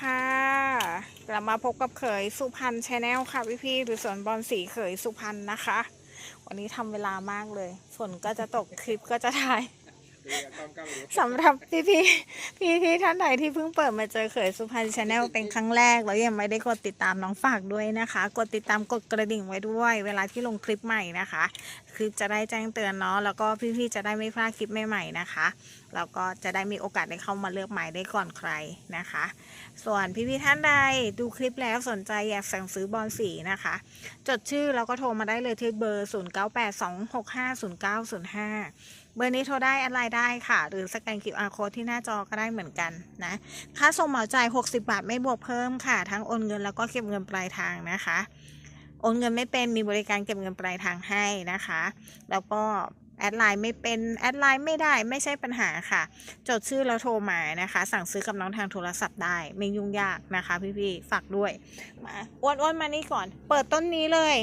ค่ะ กลับมาพบกับเขยสุพรรณชาแนลค่ะพี่พี่ๆหรือสวนบอลสีเขยสุพรรณนะคะ วันนี้ทำเวลามากเลย ฝนก็จะตกคลิปก็จะถ่าย สำหรับพี่พี่พี่พี่ๆท่านใดที่เพิ่งเปิดมาเจอเขยสุพรรณชาแนลเป็นครั้งแรกแล้วยังไม่ได้กดติดตามน้องฝากด้วยนะคะ กดติดตามกดกระดิ่งไว้ด้วย เวลาที่ลงคลิปใหม่นะคะ คลิปจะได้แจ้งเตือนเนาะแล้วก็พี่พี่ๆจะได้ไม่พลาดคลิปใหม่ๆนะคะแล้วก็จะได้มีโอกาสได้เข้ามาเลือกหมายได้ก่อนใครนะคะ ส่วนพี่พี่ๆท่านใดดูคลิปแล้วสนใจอยากสั่งซื้อบอลสีนะคะ จดชื่อแล้วก็โทรมาได้เลยที่เบอร์ 0982650905 เบอร์นี้โทรได้อะไรได้ค่ะ หรือสแกน QR code ที่หน้าจอก็ได้เหมือนกันนะ ค่าส่งเหมาจ่าย 60 บาทไม่บวกเพิ่มค่ะ ทั้งโอนเงินแล้วก็เก็บเงินปลายทางนะคะ โอนเงินไม่เป็นมีบริการเก็บเงินปลายทางให้นะคะ แล้วก็แอดไลน์ไม่เป็นแอดไลน์ไม่ได้ไม่ใช่ปัญหาค่ะ จดชื่อแล้วโทรมานะคะ สั่งซื้อกับน้องทางโทรศัพท์ได้ ไม่ยุ่งยากนะคะ พี่ๆฝากด้วยมาอ้วนอ้วนมานี่ก่อน เปิดต้นนี้เลย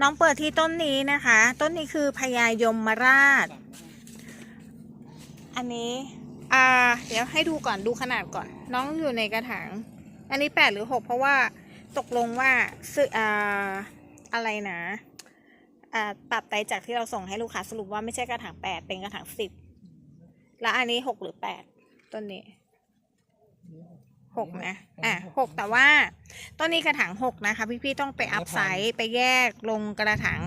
น้องเปิดที่ต้นนี้นะคะ ต้นนี้คือพญายมราช อันนี้ อ่า เดี๋ยวให้ดูก่อนดูขนาดก่อน น้องอยู่ในกระถาง อันนี้แปดหรือหกเพราะว่าตกลงว่าซื้ออ่าอะไรนะอ่าปรับไตจากที่เราส่งให้ลูกค้าสรุปว่าไม่ใช่กระถางแปดเป็นกระถางสิบแล้วอันนี้หกหรือแปดต้นนี้ หกนะ อะหกแต่ว่าต้นนี้กระถางหกนะคะ พี่ๆต้องไปอัพไซส์ไปแยกลงกระถาง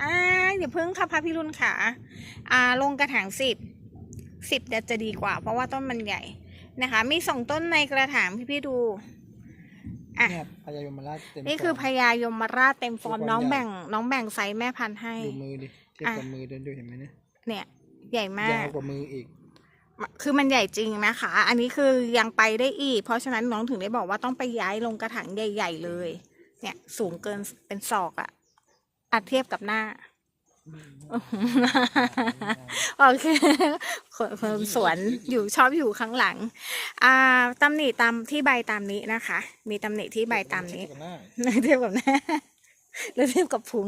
อ่าอย่าเพิ่งค่ะพระพี่รุ่นขาอ่า ลงกระถางสิบสิบจะดีกว่า เพราะว่าต้นมันใหญ่นะคะ มีสองต้นในกระถางพี่ๆดูอะเนี่ยพญายมราชเต็มนี่คือฟพญายมราชเต็มฟอร์มดูความน้องใหญ่แบ่ง น้องแบ่งไซส์แม่พันธุ์ให้ดูมือดิเทียบกับมือเดินดูเห็นไหมเนี่ยเนี่ยใหญ่มายากวกว่ามืออีก คือมันใหญ่จริงนะคะ อันนี้คือยังไปได้อีก เพราะฉะนั้นน้องถึงได้บอกว่าต้องไปย้ายลงกระถางใหญ่ ๆ เลย เนี่ยสูงเกินเป็นศอกอะอัดเทียบกับหน้าโอเคคนคนสวนอยู่ชอบอยู่ข้างหลัง อ่าตำหนิตามที่ใบตามนี้นะคะ มีตำหนิที่ใบตามนี้เทียบกับหน้าเทียบกับ หน้าหรือเทียบกับพุง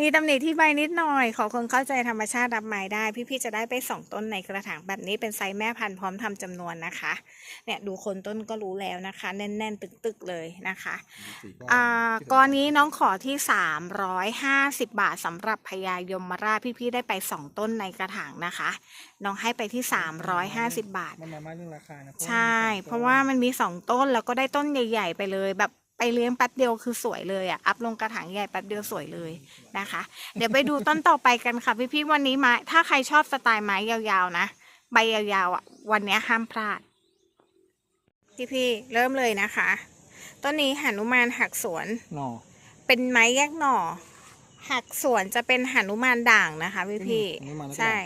มีตำหนิที่ใบนิดหน่อย ขอคนเข้าใจธรรมชาติรับไม้ได้ พี่ๆจะได้ไปสองต้นในกระถางแบบนี้เป็นไซส์แม่พันธุ์พร้อมทำจำนวนนะคะ เนี่ยดูคนต้นก็รู้แล้วนะคะ แน่นๆ ตึกๆเลยนะคะสีก็อ่าก้อนนี้น้องขอที่ 350 บาทสำหรับพญายมราชพี่ๆได้ไป2ต้นในกระถางนะคะ น้องให้ไปที่ 350 บาทมันมามาเรื่องราคานะใช่ เพราะว่ามันมีสองต้นแล้วก็ได้ต้นใหญ่ ๆ ไปเลยแบบ ไปเลี้ยงแป๊บเดียวคือสวยเลยอะ อัพลงกระถางใหญ่แป๊บเดียวสวยเลยนะคะ เดี๋ยวไปดูต้นต่อไปกันค่ะพี่ๆวันนี้ไม้ถ้าใครชอบสไตล์ไม้ยาวๆนะใบยาวๆอะ วันนี้ห้ามพลาด พี่ๆเริ่มเลยนะคะ ต้นนี้หนุมานหักสวนหน่อเป็นไม้แยกหน่อ หักสวนจะเป็นหนุมานด่างนะคะพี่พี่ๆอันนี้มาแล้วใช่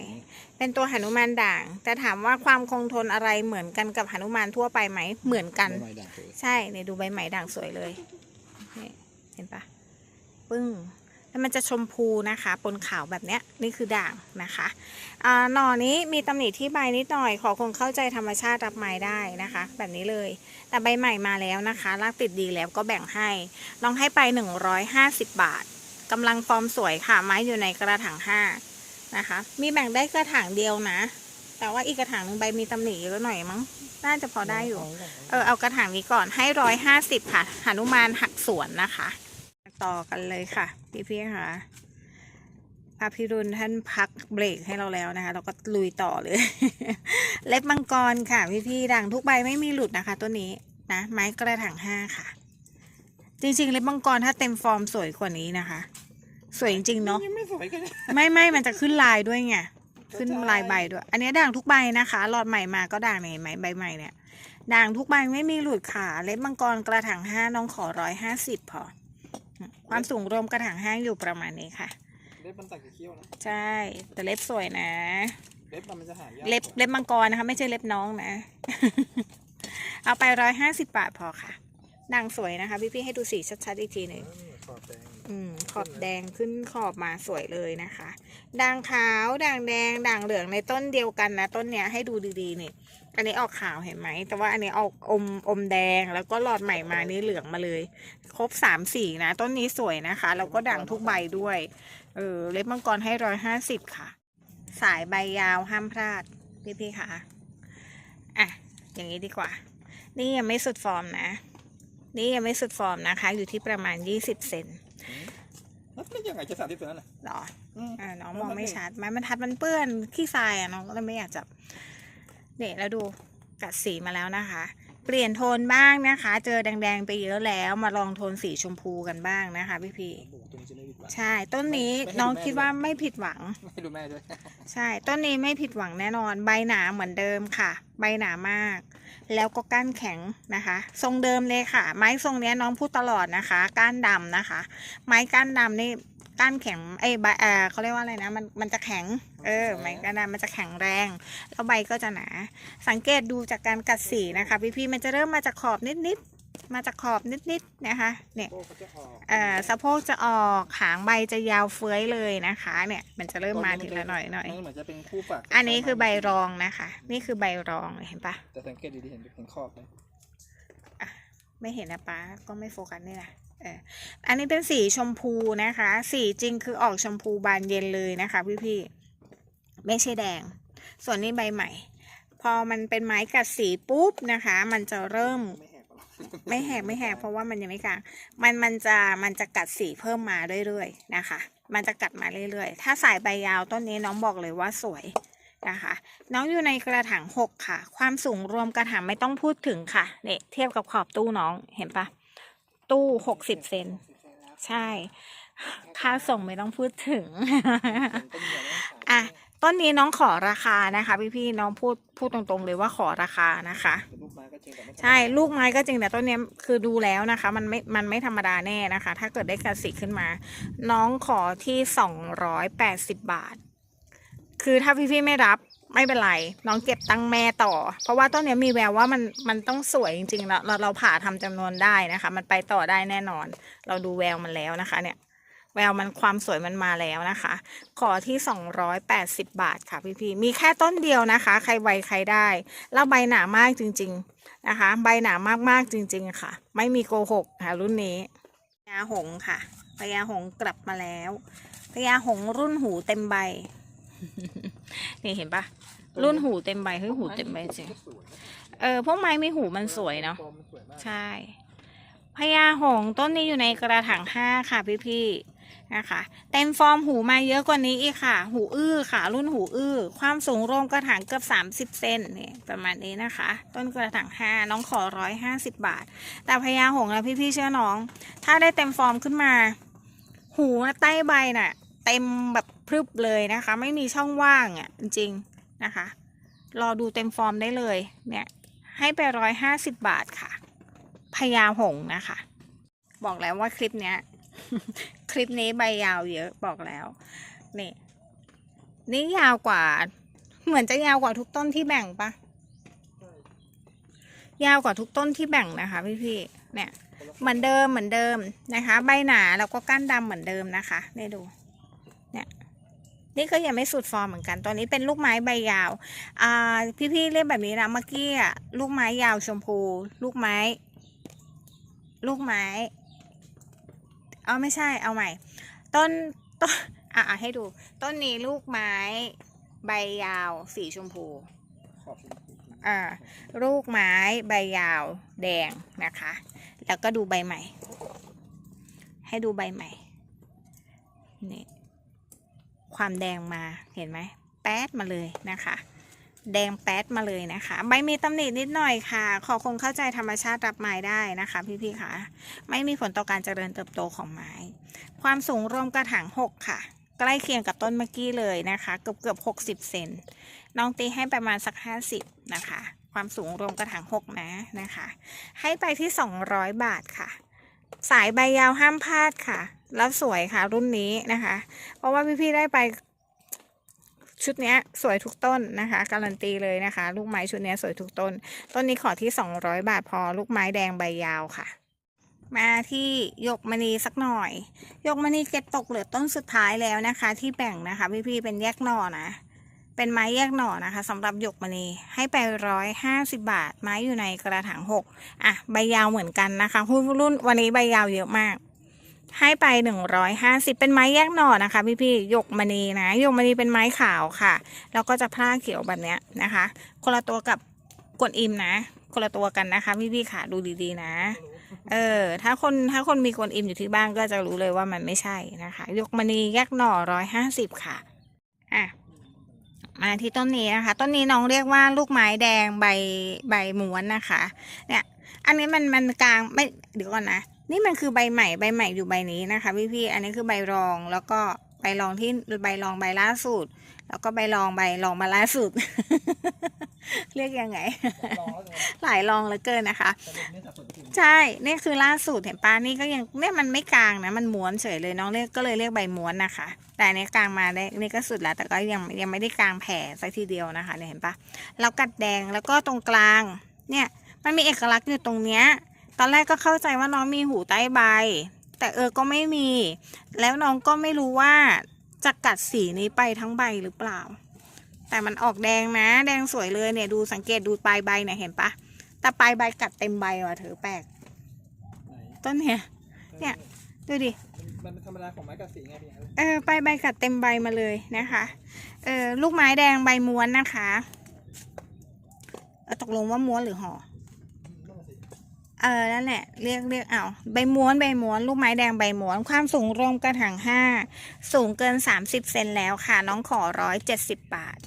เป็นตัวหนุมานด่าง แต่ถามว่าความคงทนอะไรเหมือนกันกับหนุมานทั่วไปไหมเหมือนกันใบไม้ด่างสวยใช่เนี่ยดูใบไหมด่างสวยเลยนี่เห็นปะปึ้ง แล้วมันจะชมพูนะคะปนขาวแบบเนี้ยนี่คือด่างนะคะอ่าหน่อนี้มีตำหนิที่ใบนิดหน่อย ขอคงเข้าใจธรรมชาติรับไม้ได้นะคะ แบบนี้เลย แต่ใบใหม่มาแล้วนะคะรากติดดีแล้วก็แบ่งให้ ลองให้ไป 150 บาท กำลังฟอร์มสวยค่ะ ไม้อยู่ในกระถางห้านะคะ มีแบ่งได้กระถางเดียวนะ แต่ว่าอีกกระถางหนึ่งใบมีตำหนิเยอะหน่อยมั้ง น่าจะพอได้อยู่ เออเอากระถางนี้ก่อนให้ร้อยห้าสิบค่ะหนุมานหักสวนนะคะ ต่อกันเลยค่ะ พี่พี่ๆค่ะพระพิรุณท่านพักเบรกให้เราแล้วนะคะ เราก็ลุยต่อเลย เล็บมังกรค่ะ พี่พี่ๆด่างทุกใบไม่มีหลุดนะคะ ตัวนี้นะไม้กระถางห้าค่ะ จริงๆเล็บมังกรถ้าเต็มฟอร์มสวยกว่านี้นะคะ สวยจริงๆเนาะยังไม่สวยกันไม่ไม่มันจะขึ้นลายด้วยไงขึ้นลายใบด้วย อันนี้ด่างทุกใบนะคะหลอดใหม่มาก็ด่างเนี่ยเห็นไหมใบใหม่เนี่ยด่างทุกใบไม่มีหลุดขาเล็บมังกรกระถางห้าน้องขอร้อยห้าสิบพอ ความสูงรวมกระถางห้าอยู่ประมาณนี้ค่ะ เล็บมันตัดกับเขี้ยวนะ ใช่ แต่เล็บสวยนะ เล็บมันจะหายากเล็บเล็บมังกรนะคะ ไม่ใช่เล็บน้องนะ เอาไปร้อยห้าสิบบาทพอค่ะ ด่างสวยนะคะ พี่ๆให้ดูสีชัดๆอีกทีหนึ่งขอบแดงอืมขอบแดงขึ้นขอบมาสวยเลยนะคะ ด่างขาวด่างแดงด่างเหลืองในต้นเดียวกันนะ ต้นเนี้ยให้ดูดีๆนี่อันนี้ออกขาวเห็นไหม แต่ว่าอันนี้ออกอมอมแดงแล้วก็หลอดใหม่มานี่เหลืองมาเลย ครบสามสีนะ ต้นนี้สวยนะคะ แล้วก็ด่างทุกใบด้วย เออเล็บมังกรให้ร้อยห้าสิบค่ะ สายใบยาวห้ามพลาด พี่ๆค่ะ อะ อย่างนี้ดีกว่า นี่ยังไม่สุดฟอร์มนะ นี่ยังไม่สุดฟอร์มนะคะ อยู่ที่ประมาณ20เซนแล้วไม่ยังไงจะสามสิบตัวนั่นน่ะหรออืมอ่าน้องมองไม่ชัดไม้บรรทัดมันเปื้อนขี้ทรายอะน้องก็เลยไม่อยากจับเนี่ยแล้วดูกัดสีมาแล้วนะคะ เปลี่ยนโทนบ้างนะคะ เจอแดงๆไปเยอะแล้วมาลองโทนสีชมพูกันบ้างนะคะพี่พี่โอ้โหตัวนี้จะไม่ผิดหวังๆใช่ต้นนี้ไม่ให้น้องดูแม่คิดว่าไม่ผิดหวังให้ดูแม่ด้วยใช่ต้นนี้ไม่ผิดหวังแน่นอนใบหนาเหมือนเดิมค่ะ ใบหนามาก แล้วก็ก้านแข็งนะคะ ทรงเดิมเลยค่ะ ไม้ทรงเนี้ยน้องพูดตลอดนะคะ ก้านดำนะคะ ไม้ก้านดำนี่ก้านแข็งเอ้ยใบเออเขาเรียกว่าอะไรนะมันมันจะแข็ง เออไม้ก้านดำมันจะแข็งแรง แล้วใบก็จะหนา สังเกตดูจากการกัดสีนะคะ พี่ๆมันจะเริ่มมาจากขอบนิดๆ มาจากขอบนิดๆนะคะ เนี่ยโอ้เขาจะออกเอ่อสะโพกจะออกหางใบจะยาวเฟื้อยเลยนะคะ เนี่ย มันจะเริ่มมาทีละหน่อยหน่อยมันเหมือนจะเป็นคู่ฝักอันนี้คือใบรองนะคะ นี่คือใบรองเห็นปะแต่สังเกตดีๆเห็นเห็นขอบไหมไม่เห็นนะป้าก็ไม่โฟกัสนี่นะเอออันนี้เป็นสีชมพูนะคะ สีจริงคือออกชมพูบานเย็นเลยนะคะ พี่ๆไม่ใช่แดง ส่วนนี้ใบใหม่ พอมันเป็นไม้กัดสีปุ๊บนะคะ มันจะเริ่ม ไม่แหกหรอกไม่แหกไม่แหกเพราะว่ามันยังไม่กลาง มันมันจะมันจะกัดสีเพิ่มมาเรื่อยๆนะคะ มันจะกัดมาเรื่อยๆ ถ้าสายใบยาวต้นนี้น้องบอกเลยว่าสวยนะคะ น้องอยู่ในกระถางหกค่ะ ความสูงรวมกระถางไม่ต้องพูดถึงค่ะเนี่ยเทียบกับขอบตู้น้องเห็นปะตู้หกสิบเซนใช่ ค่าส่งไม่ต้องพูดถึงต้นเหนียวแล้วขายอะ ต้นนี้น้องขอราคานะคะพี่ๆน้องพูดพูดตรงๆเลยว่าขอราคานะคะ ลูกไม้ก็จริงแต่ไม่ใช่ลูกไม้ก็จริงแต่ต้นเนี้ยคือดูแล้วนะคะ มันไม่มันไม่ธรรมดาแน่นะคะ ถ้าเกิดได้กระสีขึ้นมา น้องขอที่สองร้อยแปดสิบบาท คือถ้าพี่ๆไม่รับไม่เป็นไร น้องเก็บตังแม่ต่อ เพราะว่าต้นเนี้ยมีแววว่ามันมันต้องสวยจริงๆแล้วเราเราผ่าทำจำนวนได้นะคะ มันไปต่อได้แน่นอน เราดูแววมันแล้วนะคะ เนี่ย แววมันความสวยมันมาแล้วนะคะ ขอที่ 280 บาทค่ะพี่ๆมีแค่ต้นเดียวนะคะ ใครไวใครได้ แล้วใบหนามากจริง ๆนะคะ ใบหนามากๆจริง ๆ ค่ะ ไม่มีโกหกค่ะรุ่นนี้พญาหงส์ค่ะพญาหงส์กลับมาแล้วพญาหงส์รุ่นหูเต็มใบ นี่เห็นปะรุ่นหูเต็มใบเฮ้ยหูเต็มใบจริงก็สวยนะเออพวกไม้มีหูมันสวยเนาะฟอร์มมันสวยมากใช่พญาหงส์ต้นนี้อยู่ในกระถางห้าค่ะพี่ๆ นะคะ เต็มฟอร์มหูมาเยอะกว่านี้อีกค่ะ หูอื้อค่ะ รุ่นหูอื้อ ความสูงรวมกระถางเกือบ 30 เซนเนี่ยประมาณนี้นะคะ ต้นกระถางห้าน้องขอร้อยห้าสิบบาท แต่พญาหงส์นะพี่ๆเชื่อน้อง ถ้าได้เต็มฟอร์มขึ้นมา หูนะใต้ใบน่ะ เต็มแบบพรึบเลยนะคะ ไม่มีช่องว่างอะจริงๆนะคะ รอดูเต็มฟอร์มได้เลยเนี่ยให้ไปร้อยห้าสิบบาทค่ะพญาหงนะคะ บอกแล้วว่าคลิปเนี้ย คลิปนี้ใบยาวเยอะบอกแล้วนี่นี่ยาวกว่า เหมือนจะยาวกว่าทุกต้นที่แบ่งปะยาวกว่าทุกต้นที่แบ่งนะคะ พี่ๆเนี่ย เหมือนเดิมเหมือนเดิมนะคะ ใบหนาแล้วก็ก้านดำเหมือนเดิมนะคะนี่ดู เนี่ย นี่ก็ยังไม่สุดฟอร์มเหมือนกัน ตอนนี้เป็นลูกไม้ใบยาว อ่า พี่ๆเรียกแบบนี้นะเมื่อกี้อะลูกไม้ยาวชมพู ลูกไม้ ลูกไม้ เอาไม่ใช่เอาใหม่ ต้นต้นอะอะให้ดู ต้นนี้ลูกไม้ ใบยาว สีชมพูขอบชมพูอ่าลูกไม้ใบยาว แดงนะคะ แล้วก็ดูใบใหม่ ให้ดูใบใหม่นี่ความแดงมาเห็นไหมแป๊ดมาเลยนะคะ แดงแป๊ดมาเลยนะคะ ใบมีตำหนินิดหน่อยค่ะ ขอคงเข้าใจธรรมชาติรับไม้ได้นะคะ พี่ๆค่ะ ไม่มีผลต่อการเจริญเติบโตของไม้ ความสูงรวมกระถาง6ค่ะ ใกล้เคียงกับต้นเมื่อกี้เลยนะคะ เกือบเกือบ60เซนน้องตีให้ประมาณสัก50นะคะ ความสูงรวมกระถาง6นะนะคะ ให้ไปที่200บาทค่ะ สายใบยาวห้ามพลาดค่ะ แล้วสวยค่ะรุ่นนี้นะคะ เพราะว่าพี่ๆได้ไป ชุดนี้สวยทุกต้นนะคะ การันตีเลยนะคะ ลูกไม้ชุดนี้สวยทุกต้น ต้นนี้ขอที่ 200 บาทพอลูกไม้แดงใบยาวค่ะ มาที่หยกมณีสักหน่อยหยกมณีเก็บตกเหลือต้นสุดท้ายแล้วนะคะ ที่แบ่งนะคะ พี่ๆเป็นแยกหน่อนะเป็นไม้แยกหน่อนะคะสำหรับหยกมณีให้ไปร้อยห้าสิบาท ไม้อยู่ในกระถางหกอะใบยาวเหมือนกันนะคะรุ่นรุ่นวันนี้ใบยาวเยอะมาก ให้ไปหนึ่งร้อยห้าสิบเป็นไม้แยกหน่อนะคะ พี่พี่ๆยกมณีนะยกมณีเป็นไม้ขาวค่ะแล้วก็จะพร่าเขียวแบบเนี้ยนะคะ คนละตัวกับกวนอิมนะ คนละตัวกันนะคะ พี่พี่ๆค่ะดูดีๆนะ เออ ถ้าคนถ้าคนมีกวนอิมอยู่ที่บ้านก็จะรู้เลยว่ามันไม่ใช่นะคะ ยกมณีแยกหน่อร้อยห้าสิบค่ะอะมาที่ต้นนี้นะคะ ต้นนี้น้องเรียกว่าลูกไม้แดงใบใบม้วนนะคะ เนี่ย อันนี้มันมันกลางไม่เดี๋ยวก่อนนะ นี่มันคือใบใหม่ใบใหม่อยู่ใบนี้นะคะพี่พี่ๆอันนี้คือใบรองแล้วก็ใบรองที่ใบรองใบล่าสุด แล้วก็ใบรองใบรองมาล่าสุด เรียกยังไงลองแล้วกันหลายรองเหลือเกินนะคะแต่เด็กนี่สับสนจริงใช่ นี่คือล่าสุดเห็นปะนี่ก็ยังเนี่ยมันไม่กลางนะ มันม้วนเฉยเลยน้องเรียกก็เลยเรียกใบม้วนนะคะ แต่อันนี้กลางมาได้นี่ก็สุดแล้วแต่ก็ยังยังไม่ได้กลางแผ่สักทีเดียวนะคะเนี่ยเห็นปะแล้วกัดแดงแล้วก็ตรงกลาง เนี่ย มันมีเอกลักษณ์อยู่ตรงเนี้ย ตอนแรกก็เข้าใจว่าน้องมีหูใต้ใบ แต่เออก็ไม่มี แล้วน้องก็ไม่รู้ว่าจะกัดสีนี้ไปทั้งใบหรือเปล่า แต่มันออกแดงนะ แดงสวยเลยเนี่ยดูสังเกตดูปลายใบเนี่ยเห็นปะแต่ปลายใบกัดเต็มใบว่ะเธอแปลกไหนต้นเนี่ยเนี่ยดูดิมันเป็นธรรมดาของไม้กระสีไงพี่ครับเออใบใบกัดเต็มใบมาเลยนะคะเออลูกไม้แดงใบม้วนนะคะเออตกลงว่าม้วนหรือห่อนั่นน่ะสิ เออนั่นแหละเรียกเรียกเอาใบม้วนใบม้วนลูกไม้แดงใบม้วนความสูงรวมกระถางห้าสูงเกิน 30 เซนแล้วค่ะ น้องขอร้อยเจ็ดสิบบาท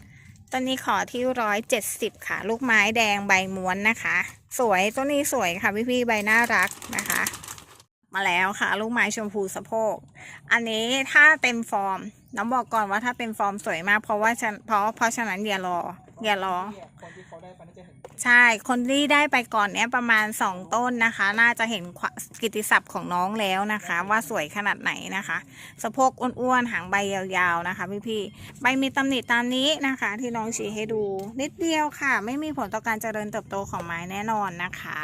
ตอนนี้ขอที่ร้อยเจ็ดสิบค่ะ ลูกไม้แดงใบม้วนนะคะ สวยต้นนี้สวยค่ะพี่พี่ๆใบน่ารักนะคะ มาแล้วค่ะ ลูกไม้ชมพูสะโพก อันนี้ถ้าเต็มฟอร์ม น้องบอกก่อนว่าถ้าเต็มฟอร์มสวยมาก เพราะว่าฉันเพราะเพราะฉะนั้นอย่ารออย่ารอคนที่เขาได้ไปน่าจะเห็น ใช่ คนที่ได้ไปก่อนเนี้ยประมาณ 2 ต้นนะคะ น่าจะเห็นความกิตติศัพท์ของน้องแล้วนะคะ ว่าสวยขนาดไหนนะคะ สะโพกอ้วนๆ หางใบยาวๆนะคะพี่ๆ ใบมีตำหนิตามนี้นะคะ ที่น้องชี้ให้ดู นิดเดียวค่ะ ไม่มีผลต่อการเจริญเติบโตของไม้แน่นอนนะคะ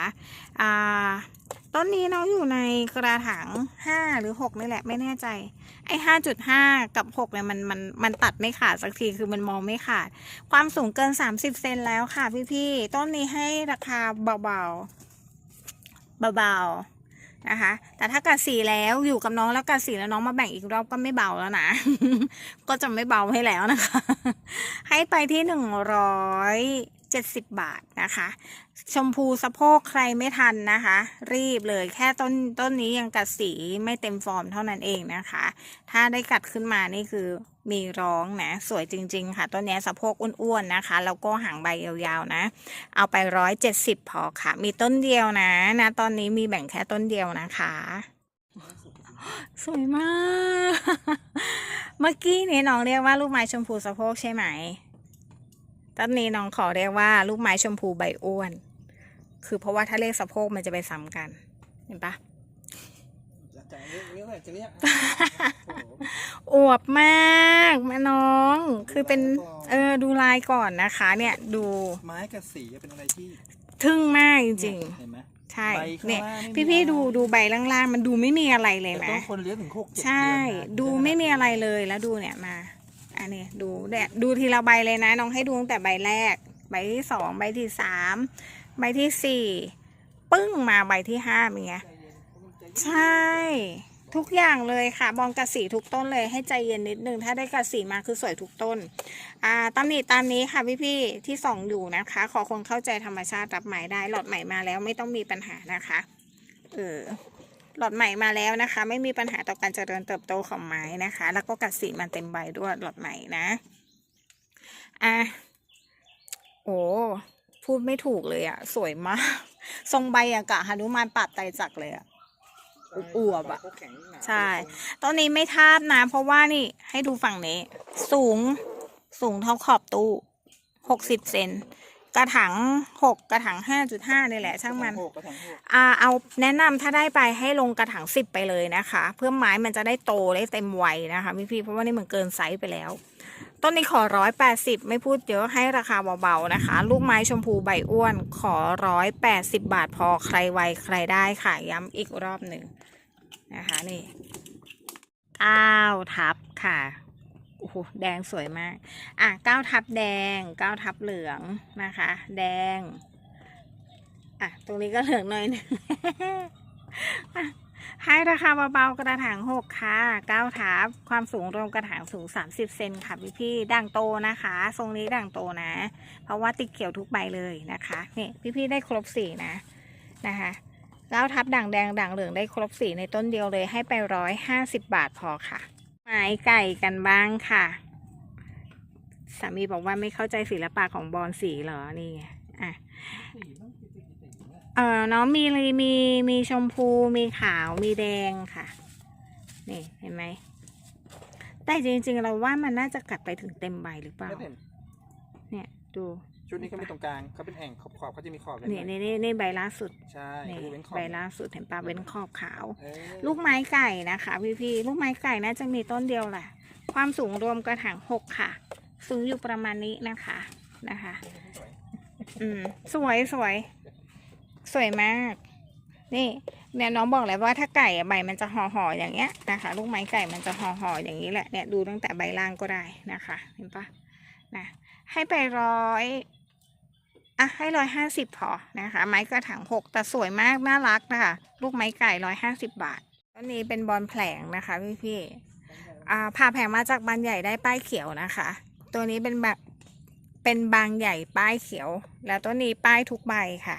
อ่า ต้นนี้น้องอยู่ในกระถาง5หรือ6นี่แหละไม่แน่ใจ ไอ้ห้าจุดห้ากับหกเนี่ยมันมันมันตัดไม่ขาดสักทีคือมันมองไม่ขาด ความสูงเกิน30เซนแล้วค่ะพี่ๆต้นนี้ให้ราคาเบาๆเบาๆนะคะ แต่ถ้ากัดสีแล้วอยู่กับน้องแล้วกัดสีแล้วน้องมาแบ่งอีกรอบก็ไม่เบาแล้วนะ ก็จะไม่เบาให้แล้วนะคะ ให้ไปที่170บาทนะคะ ชมพูสะโพกใครไม่ทันนะคะ รีบเลยแค่ต้นต้นนี้ยังกัดสีไม่เต็มฟอร์มเท่านั้นเองนะคะ ถ้าได้กัดขึ้นมานี่คือมีร้องนะ สวยจริง ๆ ค่ะต้นนี้สะโพกอ้วนๆนะคะ แล้วก็หางใบยาวๆนะ เอาไปร้อยเจ็ดสิบพอค่ะ มีต้นเดียวนะนะ ตอนนี้มีแบ่งแค่ต้นเดียวนะคะ สวยมาก เมื่อกี้นี้น้องเรียกว่าลูกไม้ชมพูสะโพกใช่ไหมต้นนี้น้องขอเรียกว่าลูกไม้ชมพูใบอ้วน คือเพราะว่าถ้าเรียกสะโพกมันจะไปซ้ำกัน เห็นปะจะจะเรียกเรียกอะไรจะเรียกโอ้โหอวบมากแม่น้อง คือเป็น เออ ดูลายก่อนนะคะ เนี่ย ดู ไม้กระสีเป็นอะไรที่ ทึ่งมากจริงเห็นไหมๆใช่ใบข้างเนี่ยล่างไม่มีพี่ๆอะไรดูดูใบล่างๆ มันดูไม่มีอะไรเลยแต่นะต้องคนเลี้ยงถึงหกเจ็ดใช่เอนนะดูไม่มีอะไรเลยแล้วดูเนี่ยมา อันนี้ดูเนี่ยดูทีละใบเลยนะ น้องให้ดูตั้งแต่ใบแรก ใบที่สองใบที่สาม ใบที่สี่ปึ้งมาใบที่ห้าเป็นไงใช่ ทุกอย่างเลยค่ะ บองกระสีทุกต้นเลยให้ใจเย็นนิดนึง ถ้าได้กระสีมาคือสวยทุกต้น อ่าตำหนิตามนี้ค่ะพี่ๆที่ส่องอยู่นะคะ ขอคนเข้าใจธรรมชาติรับไหม่ได้หลอดใหม่มาแล้วไม่ต้องมีปัญหานะคะเออหลอดใหม่มาแล้วนะคะ ไม่มีปัญหาต่อการเจริญเติบโตของไม้นะคะ แล้วก็กัดสีมันเต็มใบด้วยหลอดใหม่นะอะโอ้ พูดไม่ถูกเลยอะสวยมาก ทรงใบอะกะหนุมานปัดไตรจักรเลยอะอวบอะเขาแข็งหนาใช่ต้นนี้ไม่ทาบนะ เพราะว่านี่ให้ดูฝั่งนี้ สูงสูงเท่าขอบตู้หกสิบเซนกระถางหกกระถางห้าจุดห้านี่แหละช่างมันกระถหกกระถางหกอ่าเอาแนะนำถ้าได้ไปให้ลงกระถางสิบไปเลยนะคะ เพื่อไม้มันจะได้โตได้เต็มวัยนะคะพี่ๆเพราะว่านี่มันเกินไซส์ไปแล้ว ต้นนี้ขอร้อยแปดสิบไม่พูดเยอะให้ราคาเบาๆนะคะ ลูกไม้ชมพูใบอ้วนขอร้อยแปดสิบบาทพอใครไวใครได้ค่ะ ย้ำอีกรอบหนึ่งนะคะนี่เก้าทับค่ะโอ้โหแดงสวยมาก อะเก้าทับแดงเก้าทับเหลืองนะคะ แดง อะ ตรงนี้ก็เหลืองหน่อยหนึงอะ ให้ราคาเบาๆกระถางหกค่ะเก้าทับความสูงรวมกระถางสูง 30 เซนค่ะพี่พี่ๆด่างโตนะคะ ทรงนี้ด่างโตนะ เพราะว่าติดเขียวทุกใบเลยนะคะนี่พี่พี่ๆได้ครบสีนะนะคะเก้าทับด่างแดงด่างเหลืองได้ครบสีในต้นเดียวเลยให้ไปร้อยห้าสิบบาทพอค่ะไม้ไก่กันบ้างค่ะสามีบอกว่าไม่เข้าใจศิลปะของบอลสีเหรอนี่ไงอะสีมันกี่สีกี่สี เนี่ยเออน้องมีเลยมีมีชมพูมีขาวมีแดงค่ะ นี่เห็นไหม แต่จริงๆเราว่ามันน่าจะกัดไปถึงเต็มใบหรือเปล่า ไม่เห็นเนี่ยดูชุดนี้ก็มีตรงกลางเขาเป็นแอ่งขอบขอบเขาจะมีขอบเลยนี่นี่นี่นี่ใบล่าสุดใช่นี่เขาจะเป็นขอบใบล่าสุดเห็นปะเว้นขอบขาว เออลูกไม้ไก่นะคะพี่พี่ๆลูกไม้ไก่น่าจะมีต้นเดียวแหละ ความสูงรวมกระถางหกค่ะ สูงอยู่ประมาณนี้นะคะนะคะ สวยอืมสวยสวย สวยมาก นี่เนี่ยน้องบอกแล้วว่าถ้าไก่ใบมันจะห่อห่ออย่างเงี้ยนะคะ ลูกไม้ไก่มันจะห่อห่ออย่างนี้แหละเนี่ยดูตั้งแต่ใบล่างก็ได้นะคะ เห็นปะนะให้ไปร้อยอะให้ร้อยห้าสิบพอนะคะ ไม้กระถางหกแต่สวยมากน่ารักนะคะลูกไม้ไก่ร้อยห้าสิบบาทต้นนี้เป็นบอลแผลงนะคะพี่พี่อ่าผ่าแผงมาจากบานใหญ่ได้ป้ายเขียวนะคะ ตัวนี้เป็นแบบเป็นบางใหญ่ป้ายเขียว แล้วตัวนี้ป้ายทุกใบค่ะ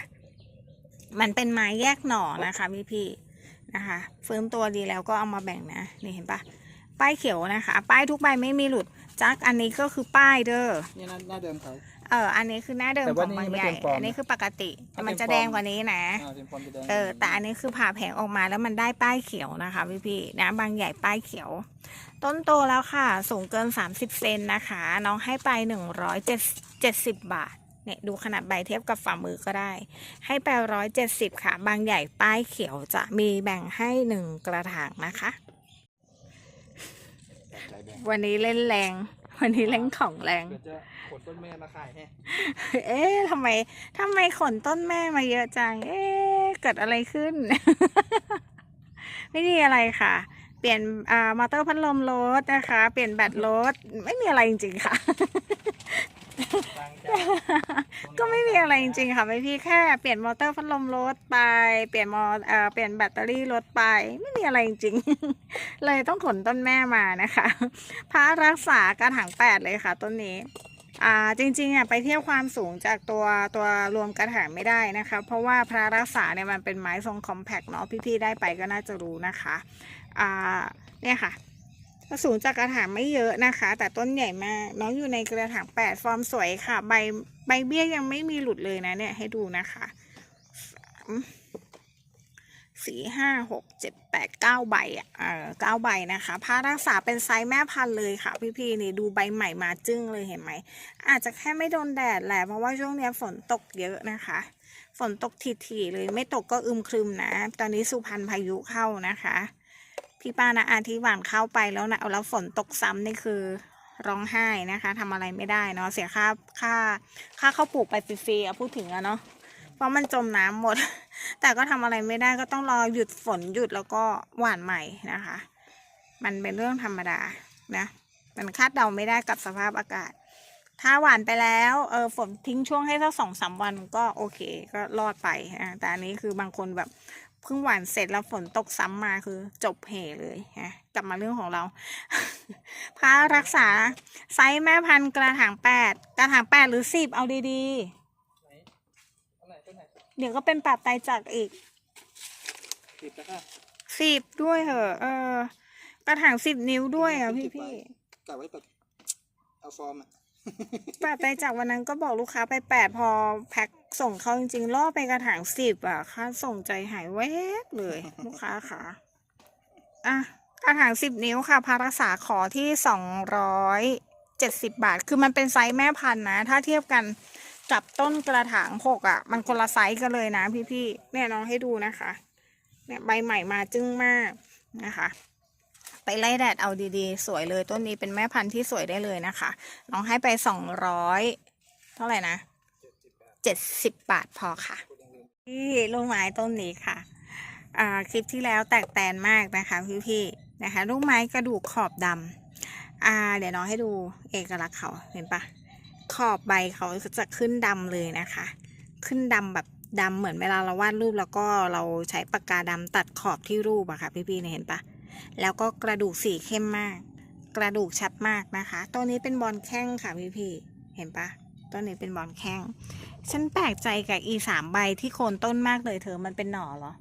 มันเป็นไม้แยกหน่อนะคะพี่พี่ๆนะคะฟื้นตัวดีแล้วก็เอามาแบ่งนะนี่เห็นปะป้ายเขียวนะคะ ป้ายทุกใบไม่มีหลุดจักอันนี้ก็คือป้ายเด้อนี่หน้าหน้าเดิมเขาเอออันนี้คือหน้าเดิมแต่ขว่าองนี่บางไม่ใหญ่เต็มฟอร์มอันนี้คือปกติถ้ามันเต็มจะฟอร์มแดงกว่านี้นะอ่าเป็นฟอนต์จะแดงเออแต่อันนี้คือผ่าแผงออกมาแล้วมันได้ป้ายเขียวนะคะพี่พี่ๆนะบางใหญ่ป้ายเขียว ต้นโตแล้วค่ะ สูงเกิน 30 เซนนะคะ น้องให้ไป 170 บาท เนี่ยดูขนาดใบเทียบกับฝ่ามือก็ได้ ให้ไป170ค่ะ บางใหญ่ป้ายเขียวจะมีแบ่งให้1กระถางนะคะลายแดงวันนี้เล่นแรง วันนี้เล่นของแรงเดี๋ยวจะขนต้นแม่มาขายให้เอ๊ะทำไมทำไมขนต้นแม่มาเยอะจัง เอ๊ะเกิดอะไรขึ้น ไม่มีอะไรค่ะ เปลี่ยนอ่ามอเตอร์พัดลมรถนะคะ เปลี่ยนแบตรถ ไม่มีอะไรจริงๆค่ะตังจ้าก็ไม่มี อะไรจริงๆค่ะไม่พี่แค่เปลี่ยนมอเตอร์พัดลมรถไป เปลี่ยนมอเอ่อเปลี่ยนแบตเตอรี่รถไป ไม่มีอะไรจริงๆ เลยต้องขนต้นแม่มานะคะพระรักษากระถางแปดเลยค่ะต้นนี้อ่าจริงๆอะไปเทียบความสูงจากตัวตัวรวมกระถางไม่ได้นะคะ เพราะว่าพระรักษาเนี่ยมันเป็นไม้ทรงคอมแพคเนาะพี่ๆได้ไปก็น่าจะรู้นะคะอ่าเนี่ยค่ะ ก็สูงจากกระถางไม่เยอะนะคะ แต่ต้นใหญ่มากน้องอยู่ในกระถางแปดฟอร์มสวยค่ะ ใบใบเบี้ยยังไม่มีหลุดเลยนะเนี่ยให้ดูนะคะสามสี่ห้าหกเจ็ดแปดเก้าใบอะเออเก้าใบนะคะผ้ารักษาเป็นไซส์แม่พันธุ์เลยค่ะพี่ๆนี่ดูใบใหม่มาจึ้งเลยเห็นไหม อาจจะแค่ไม่โดนแดดแหละเพราะว่าช่วงนี้ฝนตกเยอะนะคะ ฝนตกถี่ๆเลยไม่ตกก็อึมครึมนะ ตอนนี้สุพรรณพายุเข้านะคะ พี่ป้านะอาที่หวานเข้าไปแล้วนะแล้วฝนตกซ้ำนี่คือร้องไห้นะคะทำอะไรไม่ได้เนาะเสียค่าค่าค่าเข้าปลูกไปฟรีๆพูดถึงอะเนาะเพราะมันจมน้ำหมด แต่ก็ทำอะไรไม่ได้ก็ต้องรอหยุดฝนหยุดแล้วก็หวานใหม่นะคะ มันเป็นเรื่องธรรมดานะมันคาดเดาไม่ได้กับสภาพอากาศ ถ้าหวานไปแล้วเออฝนทิ้งช่วงให้สักสองสามวันก็โอเค ก็รอดไปอะแต่อันนี้คือบางคนแบบ เพิ่งหวานเสร็จแล้วฝนตกซ้ำมาคือจบเหเลยฮะกลับมาเรื่องของเรา พารักษาไซส์แม่พันธุ์กระถางแปดกระถางแปดหรือสิบเอาดีไหนต้นไหนต้นไหนๆเดี๋ยวก็เป็นปรับไตรจักรอีกสิบแล้วค่ะสิบด้วยเหอะเออ กระถางสิบนิ้วด้วยอะพี่พี่กะไว้แบบเอาฟอร์มอะ ปไตรจักวันนั้นก็บอกลูกค้าไปแปดพอแพ็คส่งเขาจริงๆล่อไปกระถางสิบอะค่าส่งใจหายแวบเลย ลูกค้าค่ะอะกระถางสิบนิ้วค่ะพารักษาขอที่สองร้อยเจ็ดสิบบาท คือมันเป็นไซส์แม่พันธุ์นะ ถ้าเทียบกันกับต้นกระถางหกอะ มันคนละไซส์กันเลยนะพี่ๆเนี่ยน้องให้ดูนะคะ เนี่ยใบใหม่มาจึ้งมากนะคะ ไปไล่แดดเอาดีๆ สวยเลยต้นนี้เป็นแม่พันธุ์ที่สวยได้เลยนะคะ น้องให้ไปสองร้อยเท่าไหร่นะเจ็ดสิบบาทพอค่ะ ที่ลูกไม้ต้นนี้ค่ะอ่าคลิปที่แล้วแตกแตนมากนะคะพี่ๆนะคะ ลูกไม้กระดูกขอบดำอ่าเดี๋ยวน้องให้ดูเอกลักษณ์เขาเห็นปะขอบใบเขาจะขึ้นดำเลยนะคะ ขึ้นดำแบบดำเหมือนเวลาเราวาดรูปแล้วก็เราใช้ปากกาดำตัดขอบที่รูปอะค่ะพี่พี่เห็นปะ แล้วก็กระดูกสีเข้มมาก กระดูกชัดมากนะคะ ตัวนี้เป็นบอลแข้งค่ะพี่ๆเห็นปะต้นนี้เป็นบอลแข้ง ฉันแปลกใจกับอีสามใบที่โคนต้นมากเลยเธอ มันเป็นหน่อเหรอ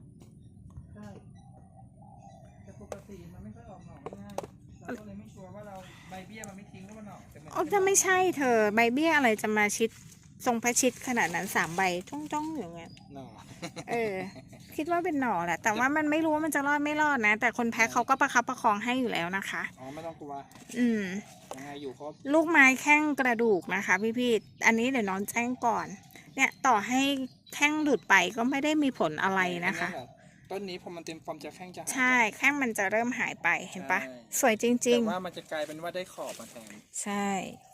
ใช่แต่ปกติมันไม่ค่อยออกหน่อง่ายๆเราก็เลยไม่ชัวร์ว่าเราใบเบี้ยมันไม่ทิ้งหรือว่าหน่อแต่มันโอ้จะไม่ใช่เธอ ใบเบี้ยอะไรจะมาชิด ทรงพระชิดขนาดนั้นสามใบจ้องจ้องๆอยู่เงี้ยหน่อเออ คิดว่าเป็นหน่อแหละ แต่ว่ามันไม่รู้ว่ามันจะรอดไม่รอดนะ แต่คนแพ็คเขาก็ประคับประคองให้อยู่แล้วนะคะ อ๋อไม่ต้องกลัว อืมยังไงอยู่ครบลูกไม้แข้งกระดูกนะคะ พี่พี่ๆอันนี้เดี๋ยวน้องแจ้งก่อน เนี่ยต่อให้แข้งหลุดไปก็ไม่ได้มีผลอะไรนะคะอัต้นนี้พอมันเต็มฟอร์มจะแข้งจะหายใช่แข้งมันจะเริ่มหายไปเห็นปะใช่สวยจริงแต่ว่ามันจะกลายเป็นว่าได้ขอบมาแทนๆใช่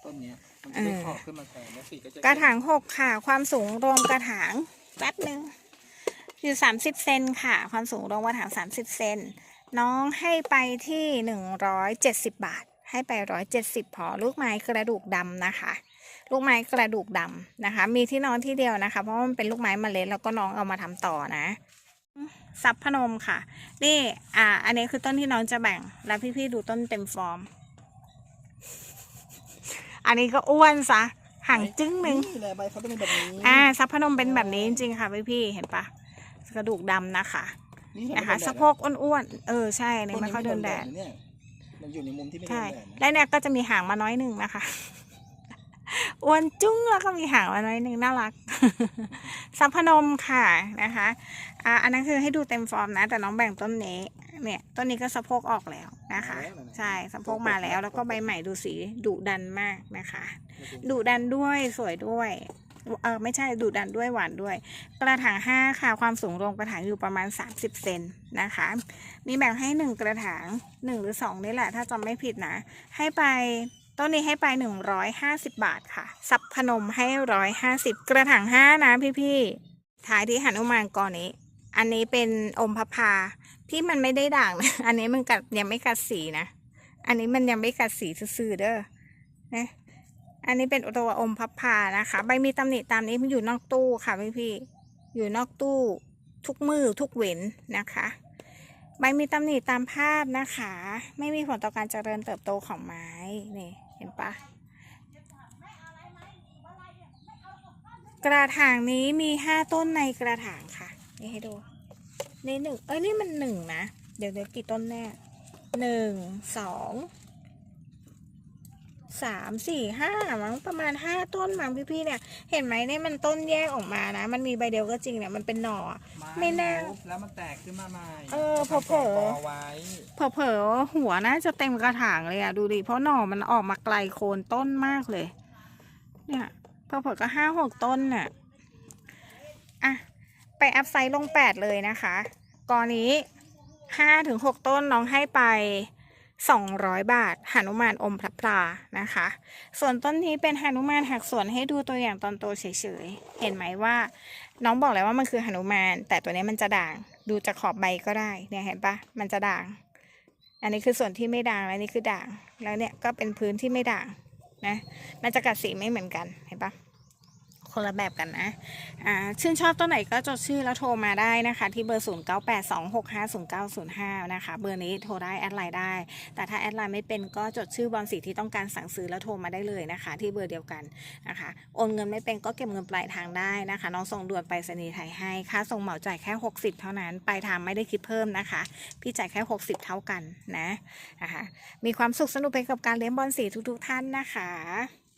ต้นเนี้ย มันจะได้ขอบขึ้นมาแทนแล้วสีก็จะกระถางหกค่ะ ความสูงรวมกระถางแป๊บหนึ่งอยู่สามสิบเซนค่ะ ความสูงรวมกระถางสามสิบเซนน้องให้ไปที่หนึ่งร้อยเจ็ดสิบบาท ให้ไปร้อยเจ็ดสิบพอลูกไม้กระดูกดำนะคะ ลูกไม้กระดูกดำนะคะ มีที่นอนที่เดียวนะคะ เพราะว่ามันเป็นลูกไม้เมล็ดแล้วก็น้องเอามาทำต่อนะซับพนมค่ะ นี่ อ่า อันนี้คือต้นที่น้องจะแบ่ง แล้วพี่ๆดูต้นเต็มฟอร์ม อันนี้ก็อ้วนซะห่างจึ้งหนึ่งนี่แหละใบเขาเป็นแบบนี้อ่าซับพนมเป็นแบบนี้จริงๆค่ะพี่พี่ๆเห็นปะกระดูกดำนะคะนี่แหลนะคะไม่โดนแดดสะโพกอ้วนๆเออใช่อันนี่ไม่ค่อยโดนแดดต้เนี่ยมันอยู่ในมุมที่ไม่โดนใช่แดดนะและเนี่ยก็จะมีหางมาน้อยหนึ่งนะคะอ้วนจุ้งแล้วก็มีหางมาน้อยหนึ่งน่ารักซับพนมค่ะนะคะอ่าอันนั้นคือให้ดูเต็มฟอร์มนะ แต่น้องแบ่งต้นนี้ เนี่ยต้นนี้ก็สะโพกออกแล้วนะคะ ใช่สะโพกมาแล้ว แล้วก็ใบใหม่ดูสีดุดันมากนะคะดุดันด้วยสวยด้วยเออไม่ใช่ดุดันด้วยหวานด้วย กระถางห้าค่ะความสูงรวมกระถางอยู่ประมาณ 30 เซนนะคะ มีแบ่งให้หนึ่งกระถางหนึ่งหรือสองนี่แหละ ถ้าจำไม่ผิดนะ ให้ไปต้นนี้ให้ไป 150 บาทค่ะซับพนมให้ 150 กระถางห้านะพี่ๆท้ายที่หันุมานกอนี้ อันนี้เป็นอมพพา ที่มันไม่ได้ด่างนะอันนี้มันกัดยังไม่กัดสีนะ อันนี้มันยังไม่กัดสีซื่อเด้อนะอันนี้เป็นตัวอมพับพานะคะ ใบมีตำหนิตามนี้มันอยู่นอกตู้ค่ะพี่พี่ๆอยู่นอกตู้ทุกมือทุกเว้นนะคะ ใบมีตำหนิตามภาพนะคะ ไม่มีผลต่อการเจริญเติบโตของไม้นี่เห็นปะกระถางนี้มีห้าต้นในกระถางค่ะ นี่ให้ดู นี่หนึ่งเอ้ยนี่มันหนึ่งนะ เดี๋ยวเดี๋ยวกี่ต้นแน่หนึ่งสองสามสี่ห้ามั้งประมาณห้าต้นมั้งพี่ๆเนี่ย เห็นไหมเนี่ยมันต้นแยกออกมานะ มันมีใบเดียวก็จริงเนี่ยมันเป็นหน่อ ไม่แน่แล้วมันแตกขึ้นมาใหม่เออเผลอๆทำกอไว้เผลอๆหัวน่าจะเต็มกระถางเลยอะดูดิเพราะหน่อมันออกมาไกลโคนต้นมากเลย เนี่ยเผลอๆก็ห้าหกต้นน่ะอะไปอัพไซด์ลงแปดเลยนะคะ กอนี้ห้าถึงหกต้นน้องให้ไปสองร้อยบาทหานุมานอมพระพลานะคะ ส่วนต้นนี้เป็นหานุมานหักส่วนให้ดูตัวอย่างตอนโตเฉยๆ เห็นไหมว่า น้องบอกแล้วว่ามันคือหนุมาน แต่ตัวนี้มันจะด่าง ดูจากขอบใบก็ได้ เนี่ยเห็นปะมันจะด่าง อันนี้คือส่วนที่ไม่ด่าง และอันนี้คือด่าง แล้วเนี่ยก็เป็นพื้นที่ไม่ด่างนะ มันจะกัดสีไม่เหมือนกัน เห็นปะ คนละแบบกันนะอ่าชื่นชอบตัวไหนก็จดชื่อแล้วโทรมาได้นะคะ ที่เบอร์ 0 9 8 2 6 5 0 9 0 5 นะคะ เบอร์นี้โทรได้แอดไลน์ได้ แต่ถ้าแอดไลน์ไม่เป็นก็จดชื่อบอลสีที่ต้องการสั่งซื้อแล้วโทรมาได้เลยนะคะ ที่เบอร์เดียวกันนะคะโอนเงินไม่เป็นก็เก็บเงินปลายทางได้นะคะ น้องส่งด่วนไปรษณีย์ไทยให้ค่าส่งเหมาจ่ายแค่ 60 เท่านั้นปลายทางไม่ได้คิดเพิ่มนะคะ พี่จ่ายแค่ 60 เท่ากันนะนะคะมีความสุขสนุกไปกับการเลี้ยงบอลสีทุกๆท่านนะคะ